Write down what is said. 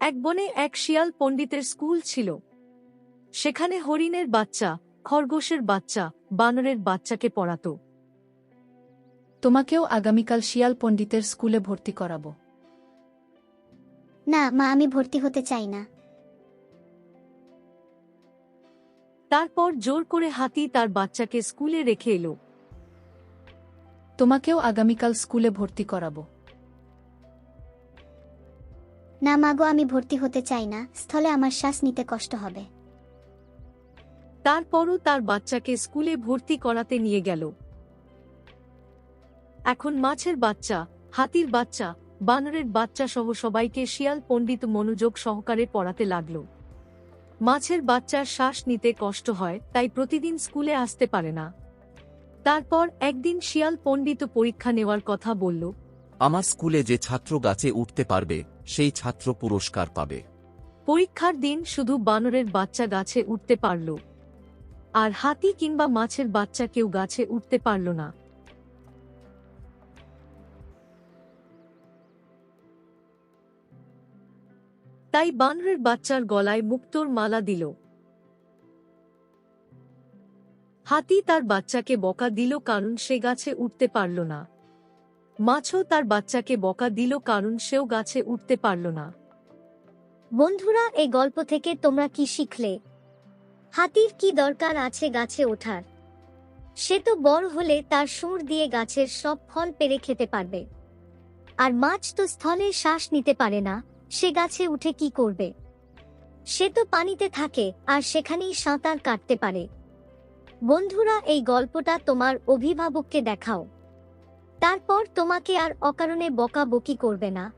এক বনে এক শিয়াল পণ্ডিতের স্কুল ছিল। সেখানে হরিণের বাচ্চা খরগোশের বাচ্চা বানরের বাচ্চাকে পড়াতো। তোমাকেও আগামীকাল শিয়াল পণ্ডিতের স্কুলে ভর্তি করাবো। না মা আমি ভর্তি হতে চাই না। তারপর জোর করে হাতি তার বাচ্চাকে স্কুলে রেখে এলো। তোমাকেও আগামীকাল স্কুলে ভর্তি করাবো। না মাগো আমি ভর্তি হতে চাই না। স্থলে আমার শ্বাস নিতে কষ্ট হবে। তারপরও তার বাচ্চাকে স্কুলে ভর্তি করাতে নিয়ে গেল। এখন মাছের বাচ্চা হাতির বাচ্চা বানরের বাচ্চা সহ সবাইকে শিয়াল পণ্ডিত মনোযোগ সহকারে পড়াতে লাগল। মাছের বাচ্চার শ্বাস নিতে কষ্ট হয় তাই প্রতিদিন স্কুলে আসতে পারে না। তারপর একদিন শিয়াল পণ্ডিত পরীক্ষা নেওয়ার কথা বলল আমার স্কুলে যে ছাত্র গাছে উঠতে পারবে সেই ছাত্র পুরস্কার পাবে। পরীক্ষার দিন শুধু বানরের বাচ্চা গাছে উঠতে পারল। আর হাতি কিংবা মাছের বাচ্চা কেউ গাছে উঠতে পারল না। তাই বানরের বাচ্চার গলায় মুক্তোর মালা দিল। হাতি তার বাচ্চাকে বকা দিল কারণ সে গাছে উঠতে পারল না। মাছও তার বাচ্চাকে বকা দিল কারণ সেও গাছে উঠতে পারল না। বন্ধুরা, এই গল্প থেকে তোমরা কি শিখলে? হাতির কি দরকার আছে গাছে ওঠার? সে তো বড় হলে তার সুর দিয়ে গাছের সব ফল পেরে খেতে পারবে। আর মাছ তো স্থলে শ্বাস নিতে পারে না, সে গাছে উঠে কি করবে? সে তো পানিতে থাকে, আর সেখানেই সাঁতার কাটতে পারে। বন্ধুরা, এই গল্পটা তোমার অভিভাবককে দেখাও। তারপর তোমাকে আর অকারণে বকা বকি করবে না।